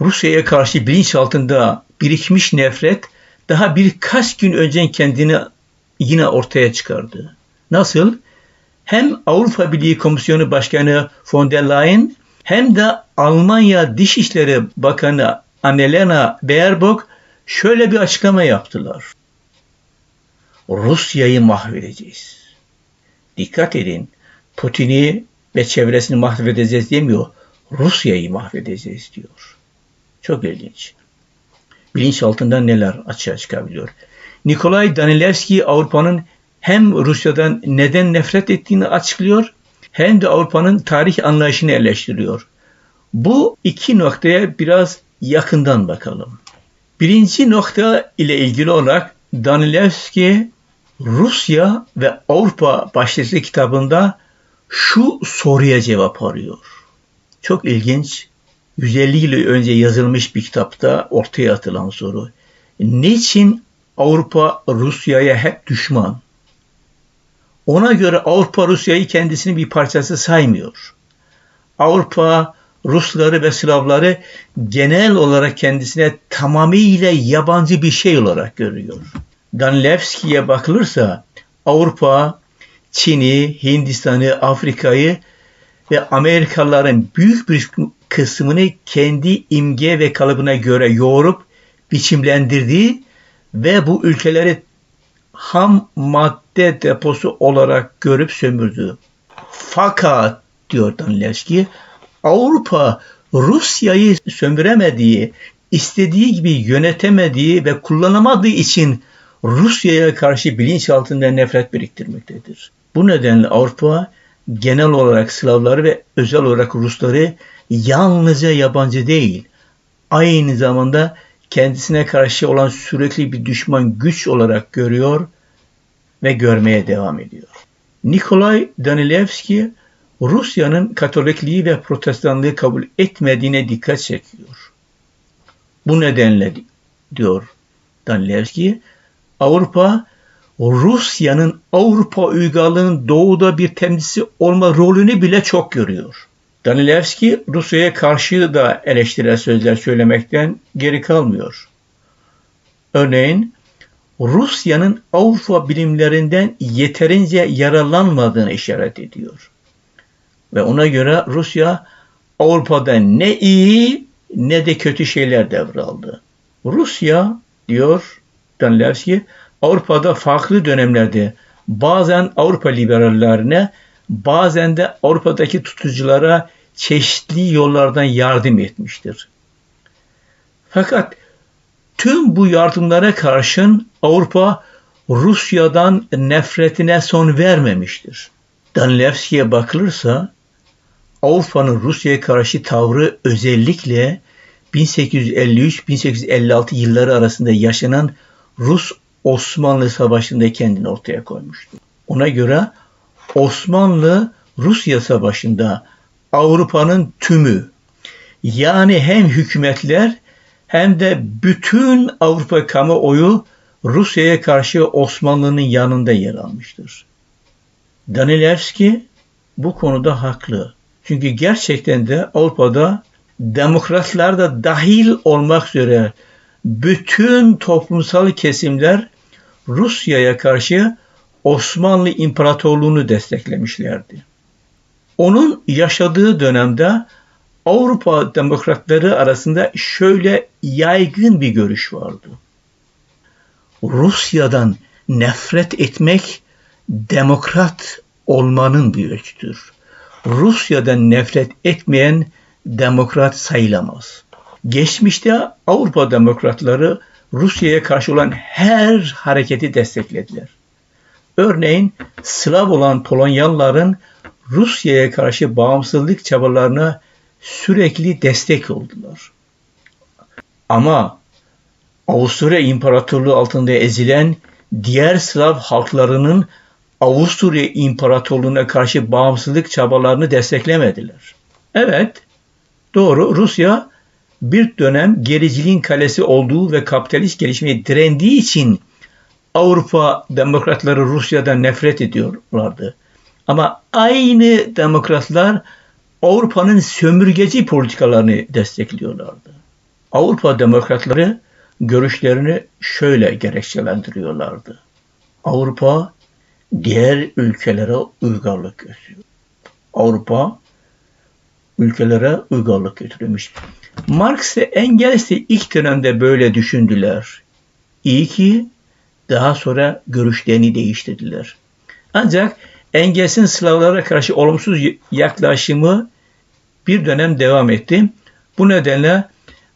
Rusya'ya karşı bilinç altında birikmiş nefret daha birkaç gün önce kendini yine ortaya çıkardı. Nasıl? Hem Avrupa Birliği Komisyonu Başkanı von der Leyen hem de Almanya Dışişleri Bakanı Annalena Baerbock şöyle bir açıklama yaptılar. Rusya'yı mahvedeceğiz. Dikkat edin, Putin'i ve çevresini mahvedeceğiz demiyor. Rusya'yı mahvedeceğiz diyor. Çok ilginç. Bilinç altından neler açığa çıkabiliyor. Nikolay Danilevski Avrupa'nın hem Rusya'dan neden nefret ettiğini açıklıyor hem de Avrupa'nın tarih anlayışını eleştiriyor. Bu iki noktaya biraz yakından bakalım. Birinci nokta ile ilgili olarak Danilevski Rusya ve Avrupa başlıklı kitabında şu soruya cevap arıyor. Çok ilginç. 150 yıl önce yazılmış bir kitapta ortaya atılan soru. Niçin Avrupa Rusya'ya hep düşman? Ona göre Avrupa Rusya'yı kendisinin bir parçası saymıyor. Avrupa Rusları ve Slavları genel olarak kendisine tamamıyla yabancı bir şey olarak görüyor. Danilevski'ye bakılırsa Avrupa, Çin'i, Hindistan'ı, Afrika'yı ve Amerikalıların büyük bir kısmını kendi imge ve kalıbına göre yoğurup biçimlendirdiği ve bu ülkeleri ham madde deposu olarak görüp sömürdü. Fakat diyor Danilevski, Avrupa Rusya'yı sömüremediği, istediği gibi yönetemediği ve kullanamadığı için Rusya'ya karşı bilinç altında nefret biriktirmektedir. Bu nedenle Avrupa genel olarak Slavları ve özel olarak Rusları yalnızca yabancı değil, aynı zamanda kendisine karşı olan sürekli bir düşman güç olarak görüyor ve görmeye devam ediyor. Nikolay Danilevski Rusya'nın Katolikliği ve Protestanlığı kabul etmediğine dikkat çekiyor. Bu nedenle diyor Danilevski, Avrupa Rusya'nın Avrupa uygarlığının doğuda bir temsilcisi olma rolünü bile çok görüyor. Danilevski Rusya'ya karşı da eleştirel sözler söylemekten geri kalmıyor. Örneğin Rusya'nın Avrupa bilimlerinden yeterince yararlanmadığını işaret ediyor. Ve ona göre Rusya Avrupa'da ne iyi ne de kötü şeyler devraldı. Rusya diyor Danilevski Avrupa'da farklı dönemlerde bazen Avrupa liberallerine bazen de Avrupa'daki tutuculara çeşitli yollardan yardım etmiştir. Fakat tüm bu yardımlara karşın Avrupa Rusya'dan nefretine son vermemiştir. Danilevski'ye bakılırsa Avrupa'nın Rusya'ya karşı tavrı özellikle 1853-1856 yılları arasında yaşanan Rus-Osmanlı Savaşı'nda kendini ortaya koymuştu. Ona göre Osmanlı-Rusya Savaşı'nda Avrupa'nın tümü yani hem hükümetler hem de bütün Avrupa kamuoyu Rusya'ya karşı Osmanlı'nın yanında yer almıştır. Danilevski bu konuda haklı. Çünkü gerçekten de Avrupa'da demokratlar da dahil olmak üzere bütün toplumsal kesimler Rusya'ya karşı Osmanlı İmparatorluğunu desteklemişlerdi. Onun yaşadığı dönemde Avrupa demokratları arasında şöyle yaygın bir görüş vardı. Rusya'dan nefret etmek demokrat olmanın bir ölçütür. Rusya'dan nefret etmeyen demokrat sayılamaz. Geçmişte Avrupa demokratları Rusya'ya karşı olan her hareketi desteklediler. Örneğin Slav olan Polonyalıların Rusya'ya karşı bağımsızlık çabalarına sürekli destek oldular. Ama Avusturya İmparatorluğu altında ezilen diğer Slav halklarının Avusturya İmparatorluğu'na karşı bağımsızlık çabalarını desteklemediler. Evet, doğru Rusya bir dönem gericiliğin kalesi olduğu ve kapitalist gelişmeye direndiği için Avrupa demokratları Rusya'dan nefret ediyorlardı. Ama aynı demokratlar Avrupa'nın sömürgeci politikalarını destekliyorlardı. Avrupa demokratları görüşlerini şöyle gerekçelendiriyorlardı. Avrupa diğer ülkelere uygarlık götürüyor. Avrupa ülkelere uygarlık götürmüş. Marx ve Engels de ilk dönemde böyle düşündüler. İyi ki daha sonra görüşlerini değiştirdiler. Ancak Engels'in Slavlara karşı olumsuz yaklaşımı bir dönem devam etti. Bu nedenle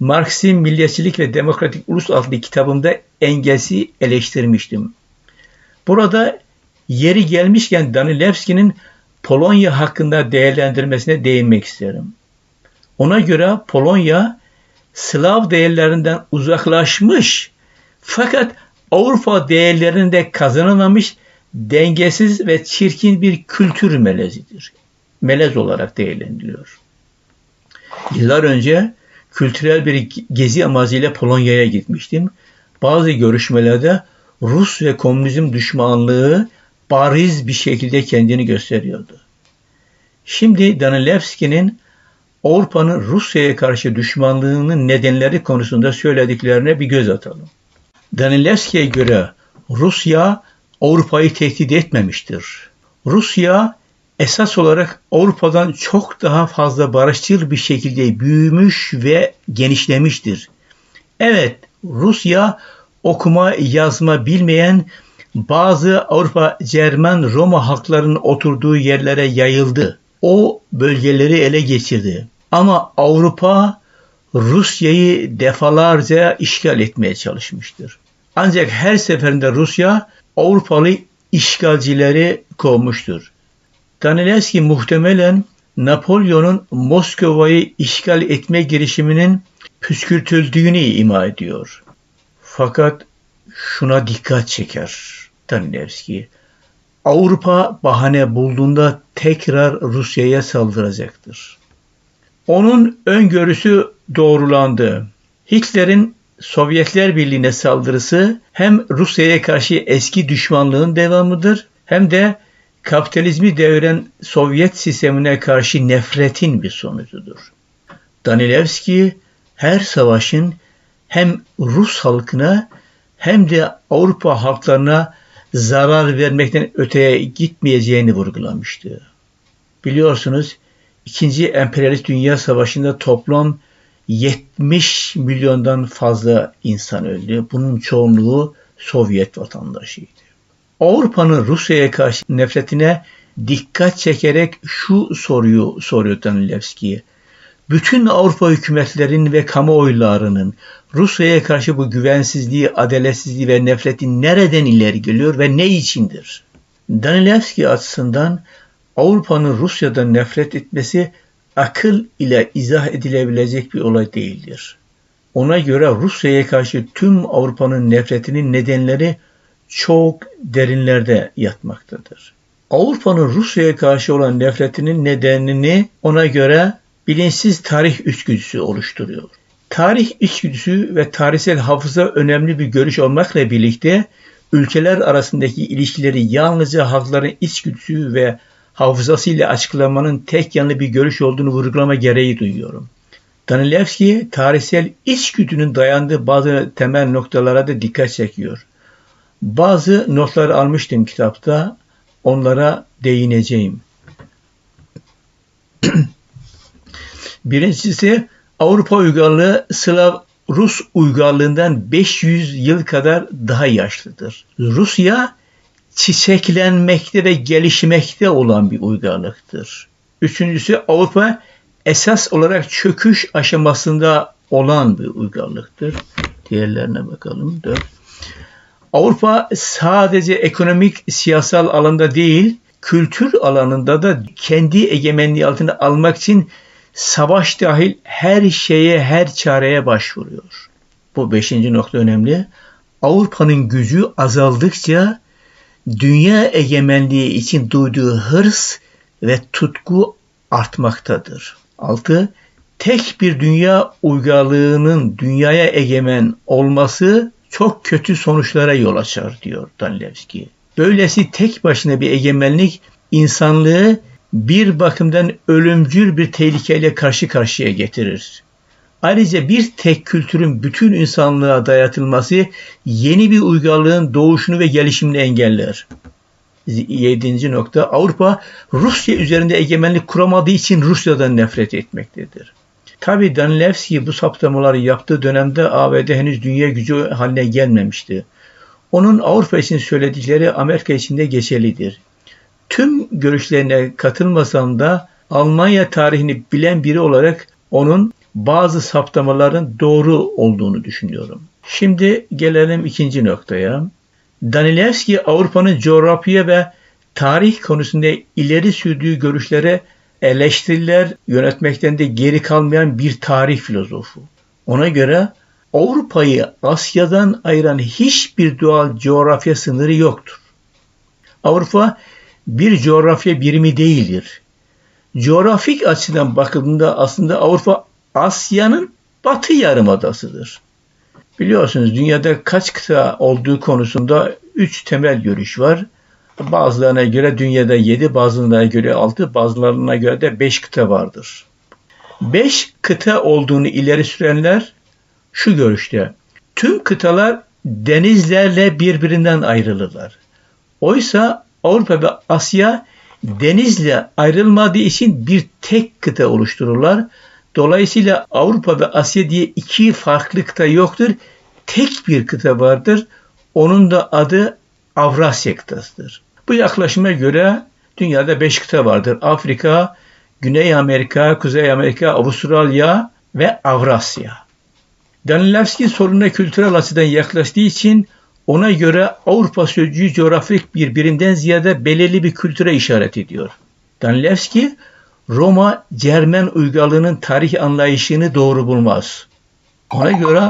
Marx'in Milliyetçilik ve Demokratik Ulus adlı kitabımda Engels'i eleştirmiştim. Burada yeri gelmişken Danilevski'nin Polonya hakkında değerlendirmesine değinmek isterim. Ona göre Polonya Slav değerlerinden uzaklaşmış fakat Avrupa değerlerinde kazanamamış dengesiz ve çirkin bir kültür melezidir. Melez olarak değerlendiriliyor. Yıllar önce kültürel bir gezi amacıyla Polonya'ya gitmiştim. Bazı görüşmelerde Rus ve komünizm düşmanlığı bariz bir şekilde kendini gösteriyordu. Şimdi Danilevski'nin Avrupa'nın Rusya'ya karşı düşmanlığının nedenleri konusunda söylediklerine bir göz atalım. Danilevski'ye göre Rusya Avrupa'yı tehdit etmemiştir. Rusya esas olarak Avrupa'dan çok daha fazla barışçıl bir şekilde büyümüş ve genişlemiştir. Evet, Rusya okuma yazma bilmeyen bazı Avrupa, Cermen, Roma halklarının oturduğu yerlere yayıldı. O bölgeleri ele geçirdi. Ama Avrupa Rusya'yı defalarca işgal etmeye çalışmıştır. Ancak her seferinde Rusya Avrupalı işgalcileri kovmuştur. Danilevski muhtemelen Napolyon'un Moskova'yı işgal etme girişiminin püskürtüldüğünü ima ediyor. Fakat şuna dikkat çeker Danilevski. Avrupa bahane bulduğunda tekrar Rusya'ya saldıracaktır. Onun öngörüsü doğrulandı. Hitler'in Sovyetler Birliği'ne saldırısı hem Rusya'ya karşı eski düşmanlığın devamıdır hem de kapitalizmi deviren Sovyet sistemine karşı nefretin bir sonucudur. Danilevski her savaşın hem Rus halkına hem de Avrupa halklarına zarar vermekten öteye gitmeyeceğini vurgulamıştı. Biliyorsunuz İkinci Emperyalist Dünya Savaşı'nda toplam 70 milyondan fazla insan öldü. Bunun çoğunluğu Sovyet vatandaşıydı. Avrupa'nın Rusya'ya karşı nefretine dikkat çekerek şu soruyu soruyor Danilevski'ye. Bütün Avrupa hükümetlerin ve kamuoylarının Rusya'ya karşı bu güvensizliği, adaletsizliği ve nefretin nereden ileri geliyor ve ne içindir? Danilevski açısından Avrupa'nın Rusya'dan nefret etmesi akıl ile izah edilebilecek bir olay değildir. Ona göre Rusya'ya karşı tüm Avrupa'nın nefretinin nedenleri çok derinlerde yatmaktadır. Avrupa'nın Rusya'ya karşı olan nefretinin nedenini ona göre bilinçsiz tarih içgüdüsü oluşturuyor. Tarih içgüdüsü ve tarihsel hafıza önemli bir görüş olmakla birlikte ülkeler arasındaki ilişkileri yalnızca halkların içgüdüsü ve hafızasıyla açıklamanın tek yanlı bir görüş olduğunu vurgulama gereği duyuyorum. Danilevski tarihsel içgüdünün dayandığı bazı temel noktalara da dikkat çekiyor. Bazı notlar almıştım kitapta, onlara değineceğim. Birincisi Avrupa uygarlığı Slav Rus uygarlığından 500 yıl kadar daha yaşlıdır. Rusya çiçeklenmekte ve gelişmekte olan bir uygarlıktır. Üçüncüsü Avrupa esas olarak çöküş aşamasında olan bir uygarlıktır. Diğerlerine bakalım. Dört. Avrupa sadece ekonomik, siyasal alanda değil, kültür alanında da kendi egemenliği altına almak için savaş dahil her şeye, her çareye başvuruyor. Bu beşinci nokta önemli. Avrupa'nın gücü azaldıkça dünya egemenliği için duyduğu hırs ve tutku artmaktadır. 6. Tek bir dünya uygarlığının dünyaya egemen olması çok kötü sonuçlara yol açar diyor Danilevski. Böylesi tek başına bir egemenlik insanlığı bir bakımdan ölümcül bir tehlikeyle karşı karşıya getirir. Ayrıca bir tek kültürün bütün insanlığa dayatılması yeni bir uygarlığın doğuşunu ve gelişimini engeller. Yedinci nokta Avrupa Rusya üzerinde egemenlik kuramadığı için Rusya'dan nefret etmektedir. Tabi Danilevski bu saptamaları yaptığı dönemde ABD henüz dünya gücü haline gelmemişti. Onun Avrupa için söyledikleri Amerika için de geçerlidir. Tüm görüşlerine katılmasam da Almanya tarihini bilen biri olarak onun bazı saptamaların doğru olduğunu düşünüyorum. Şimdi gelelim ikinci noktaya. Danilevski Avrupa'nın coğrafya ve tarih konusunda ileri sürdüğü görüşlere eleştiriler yönetmekten de geri kalmayan bir tarih filozofu. Ona göre Avrupa'yı Asya'dan ayıran hiçbir doğal coğrafya sınırı yoktur. Avrupa bir coğrafya birimi değildir. Coğrafik açıdan bakıldığında aslında Avrupa Asya'nın batı yarımadasıdır. Biliyorsunuz dünyada kaç kıta olduğu konusunda üç temel görüş var. Bazılarına göre dünyada yedi, bazılarına göre altı, bazılarına göre de beş kıta vardır. Beş kıta olduğunu ileri sürenler şu görüşte. Tüm kıtalar denizlerle birbirinden ayrılırlar. Oysa Avrupa ve Asya denizle ayrılmadığı için bir tek kıta oluştururlar. Dolayısıyla Avrupa ve Asya diye iki farklı kıta yoktur. Tek bir kıta vardır. Onun da adı Avrasya kıtasıdır. Bu yaklaşıma göre dünyada beş kıta vardır. Afrika, Güney Amerika, Kuzey Amerika, Avustralya ve Avrasya. Danilevski soruna kültürel açıdan yaklaştığı için ona göre Avrupa sözcüğü coğrafik bir birimden ziyade belirli bir kültüre işaret ediyor. Danilevski Roma Cermen uygarlığının tarih anlayışını doğru bulmaz. Ona göre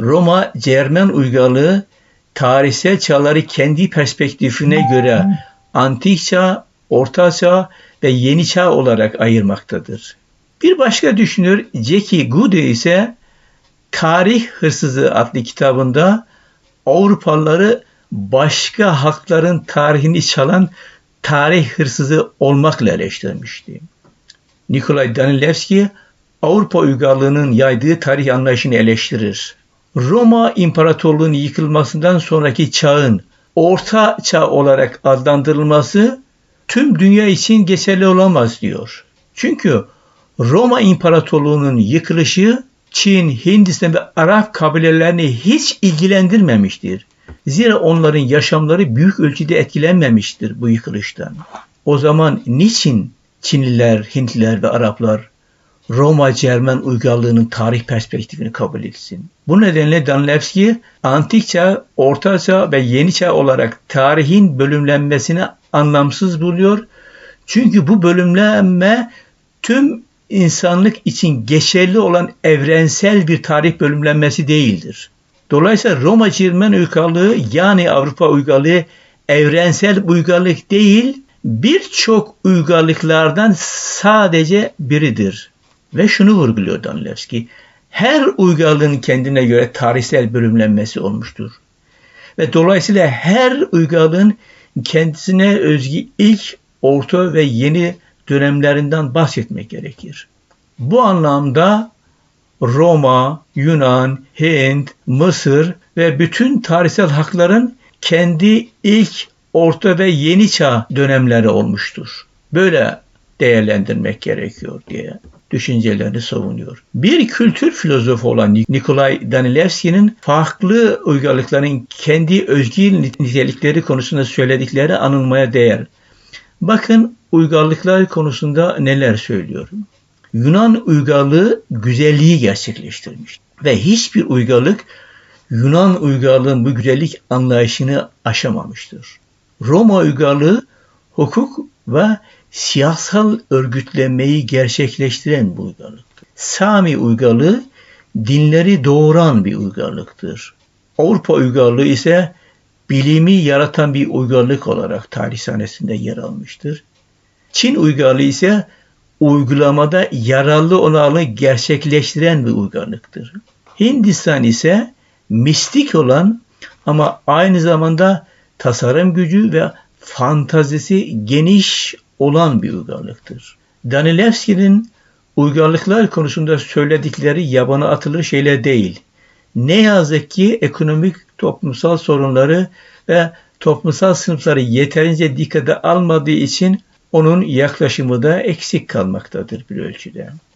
Roma Cermen uygarlığı tarihsel çağları kendi perspektifine göre antik çağ, orta çağ ve yeni çağ olarak ayırmaktadır. Bir başka düşünür Jackie Goode ise Tarih Hırsızı adlı kitabında Avrupalıları başka hakların tarihini çalan tarih hırsızı olmakla eleştirmişti. Nikolay Danilevski Avrupa uygarlığının yaydığı tarih anlayışını eleştirir. Roma İmparatorluğu'nun yıkılmasından sonraki çağın Orta Çağ olarak adlandırılması tüm dünya için geçerli olamaz diyor. Çünkü Roma İmparatorluğu'nun yıkılışı Çin, Hindistan ve Arap kabilelerini hiç ilgilendirmemiştir. Zira onların yaşamları büyük ölçüde etkilenmemiştir bu yıkılıştan. O zaman niçin Çinliler, Hintliler ve Araplar Roma Cermen uygarlığının tarih perspektifini kabul etsin. Bu nedenle Danilevski antik çağ, orta çağ ve yeni çağ olarak tarihin bölümlenmesini anlamsız buluyor. Çünkü bu bölümlenme tüm insanlık için geçerli olan evrensel bir tarih bölümlenmesi değildir. Dolayısıyla Roma Cermen uygarlığı yani Avrupa uygarlığı evrensel uygarlık değil, birçok uygarlıklardan sadece biridir. Ve şunu vurguluyor Danilevski, her uygarlığın kendine göre tarihsel bölümlenmesi olmuştur. Ve dolayısıyla her uygarlığın kendisine özgü ilk, orta ve yeni dönemlerinden bahsetmek gerekir. Bu anlamda Roma, Yunan, Hint, Mısır ve bütün tarihsel hakların kendi ilk, orta ve yeni çağ dönemleri olmuştur. Böyle değerlendirmek gerekiyor diye düşüncelerini savunuyor. Bir kültür filozofu olan Nikolay Danilevski'nin farklı uygarlıkların kendi özgü nitelikleri konusunda söyledikleri anılmaya değer. Bakın uygarlıklar konusunda neler söylüyorum. Yunan uygarlığı güzelliği gerçekleştirmiş ve hiçbir uygarlık Yunan uygarlığın bu güzellik anlayışını aşamamıştır. Roma uygarlığı hukuk ve siyasal örgütlenmeyi gerçekleştiren bir uygarlıktır. Sami uygarlığı dinleri doğuran bir uygarlıktır. Avrupa uygarlığı ise bilimi yaratan bir uygarlık olarak tarih sahnesinde yer almıştır. Çin uygarlığı ise uygulamada yararlı olanı gerçekleştiren bir uygarlıktır. Hindistan ise mistik olan ama aynı zamanda tasarım gücü ve fantazisi geniş olan bir uygarlıktır. Danilevski'nin uygarlıklar konusunda söyledikleri yabana atılır şeyler değil. Ne yazık ki ekonomik toplumsal sorunları ve toplumsal sınıfları yeterince dikkate almadığı için onun yaklaşımı da eksik kalmaktadır bir ölçüde.